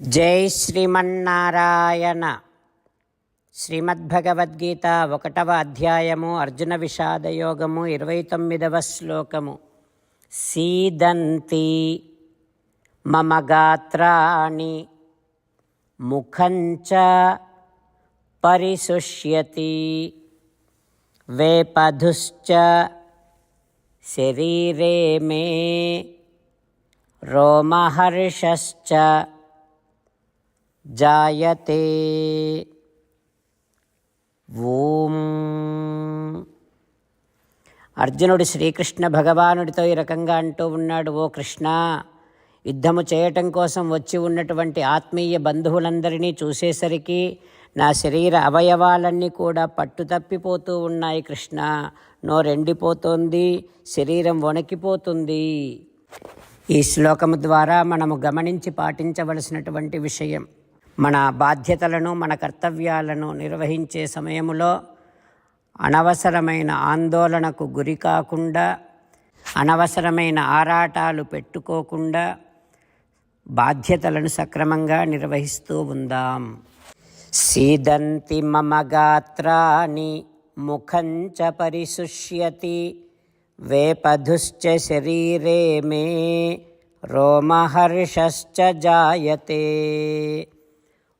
జై శ్రీమన్నారాయణ. శ్రీమద్భగవద్గీత ఒకటవ అధ్యాయము అర్జున విషాదయోగము ఇరవై తొమ్మిదవ శ్లోకము. సీదంతి మమ గాత్రాణి ముఖంచ పరిశుష్యతి వేపధుశ్చ శరీరే మే రోమహర్షశ్చ జాయతే ఓం అర్జునుడు శ్రీకృష్ణ భగవానుడితో ఈ రకంగా అంటూ ఉన్నాడు ఓ కృష్ణ యుద్ధము చేయటం కోసం వచ్చి ఉన్నటువంటి ఆత్మీయ బంధువులందరినీ చూసేసరికి నా శరీర అవయవాలన్నీ కూడా పట్టుతప్పిపోతూ ఉన్నాయి కృష్ణ. నోరెండిపోతోంది శరీరం వణికిపోతుంది. ఈ శ్లోకము ద్వారా మనము గమనించి పాటించవలసినటువంటి విషయం. మన బాధ్యతలను మన కర్తవ్యాలను నిర్వహించే సమయములో అనవసరమైన ఆందోళనకు గురి కాకుండా అనవసరమైన ఆరాటాలు పెట్టుకోకుండా బాధ్యతలను సక్రమంగా నిర్వహిస్తూ ఉందాం. సీదంతి మమ గాత్రాని ముఖంచ పరిశుష్యతి వేపధుశ్చ శరీరే మే రోమహర్షశ్చ జాయతే.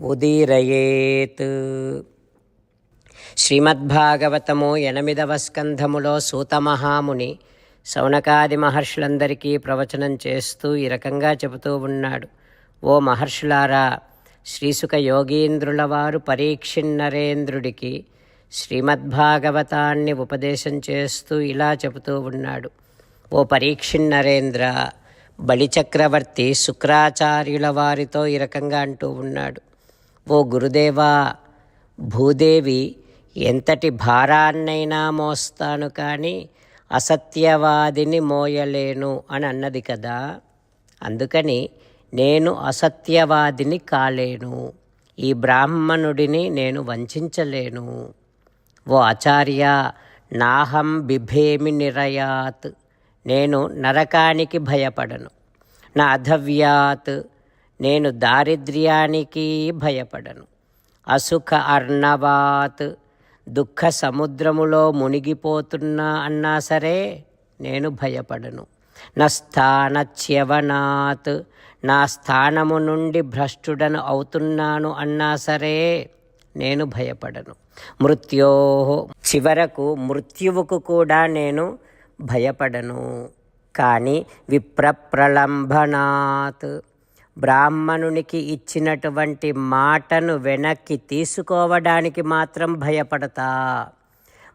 ఉదీరయేత్. శ్రీమద్భాగవతము ఎనిమిదవ స్కంధములో సూతమహాముని శౌనకాది మహర్షులందరికీ ప్రవచనం చేస్తూ ఈ రకంగా చెబుతూ ఉన్నాడు. ఓ మహర్షులారా శ్రీసుక యోగీంద్రుల వారు పరీక్షిన్నరేంద్రుడికి శ్రీమద్భాగవతాన్ని ఉపదేశం చేస్తూ ఇలా చెబుతూ ఉన్నాడు. ఓ పరీక్షిన్నరేంద్ర బలిచక్రవర్తి శుక్రాచార్యుల వారితో ఈ రకంగా అంటూ ఉన్నాడు. ఓ గురుదేవా భూదేవి ఎంతటి భారాన్నైనా మోస్తాను కానీ అసత్యవాదిని మోయలేను అని అన్నది కదా. అందుకని నేను అసత్యవాదిని కాలేను. ఈ బ్రాహ్మణుడిని నేను వంచలేను. ఓ ఆచార్య నాహం బిభేమి నిరయాత్. నేను నరకానికి భయపడను. నా అధవ్యాత్ నేను దారిద్ర్యానికి భయపడను. అసుఖ అర్ణవాత్ దుఃఖ సముద్రములో మునిగిపోతున్నా అన్నా సరే నేను భయపడను. నా స్థానచ్యవనాత్ నా స్థానము నుండి భ్రష్టుడను అవుతున్నాను అన్నా సరే నేను భయపడను. మృత్యో చివరకు మృత్యువుకు కూడా నేను భయపడను. కానీ విప్రప్రలంభనాత్. బ్రాహ్మణునికి ఇచ్చినటువంటి మాటను వెనక్కి తీసుకోవడానికి మాత్రం భయపడతా.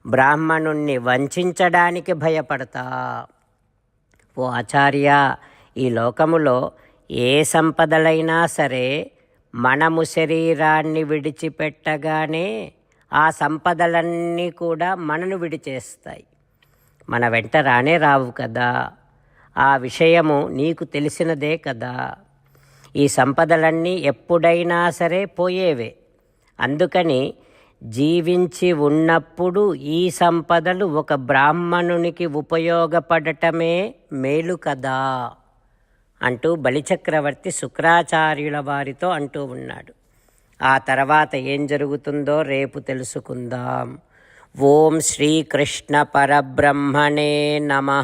బ్రాహ్మణుణ్ణి వంచడానికి భయపడతా. ఓ ఆచార్య ఈ లోకములో ఏ సంపదలైనా సరే మనము శరీరాన్ని విడిచిపెట్టగానే ఆ సంపదలన్నీ కూడా మనను విడిచేస్తాయి. మన వెంట రానే రావు కదా. ఆ విషయము నీకు తెలిసినదే కదా. ఈ సంపదలన్నీ ఎప్పుడైనా సరే పోయేవే. అందుకని జీవించి ఉన్నప్పుడు ఈ సంపదలు ఒక బ్రాహ్మణునికి ఉపయోగపడటమే మేలు కదా అంటూ బలిచక్రవర్తి శుక్రాచార్యుల వారితో అంటూ ఉన్నాడు. ఆ తర్వాత ఏం జరుగుతుందో రేపు తెలుసుకుందాం. ఓం శ్రీకృష్ణ పరబ్రహ్మణే నమ.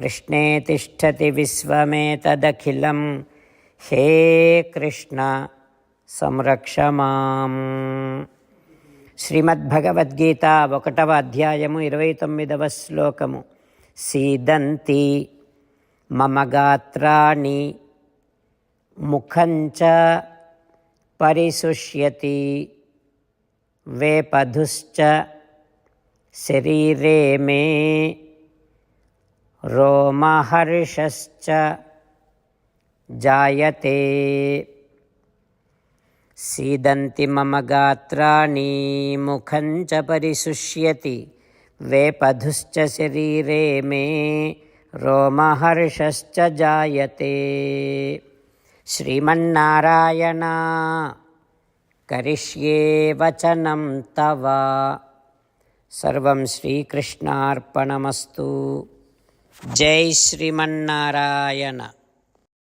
కృష్ణే తిష్టతి విశ్వమేతదఖిలం. హే కృష్ణ సంరక్ష మాం. శ్రీమద్భగవద్గీత ఒకటవ అధ్యాయము ఇరవై తొమ్మిదవ శ్లోకము. సీదంతి మమ గాత్రాణి ముఖంచ పరిశుష్యతి వేపధుశ్చ శరీరే మే. रोमहर्षश्च जायते। सीदन्ति मम गात्राणि, मुखं च परिशुष्यति, वेपधुश्च शरीरे मे रोमहर्षश्च जायते। श्रीमन्नारायणा, करिष्ये वचनं तव। सर्वं श्रीकृष्णार्पणमस्तु। జై శ్రీమన్నారాయణ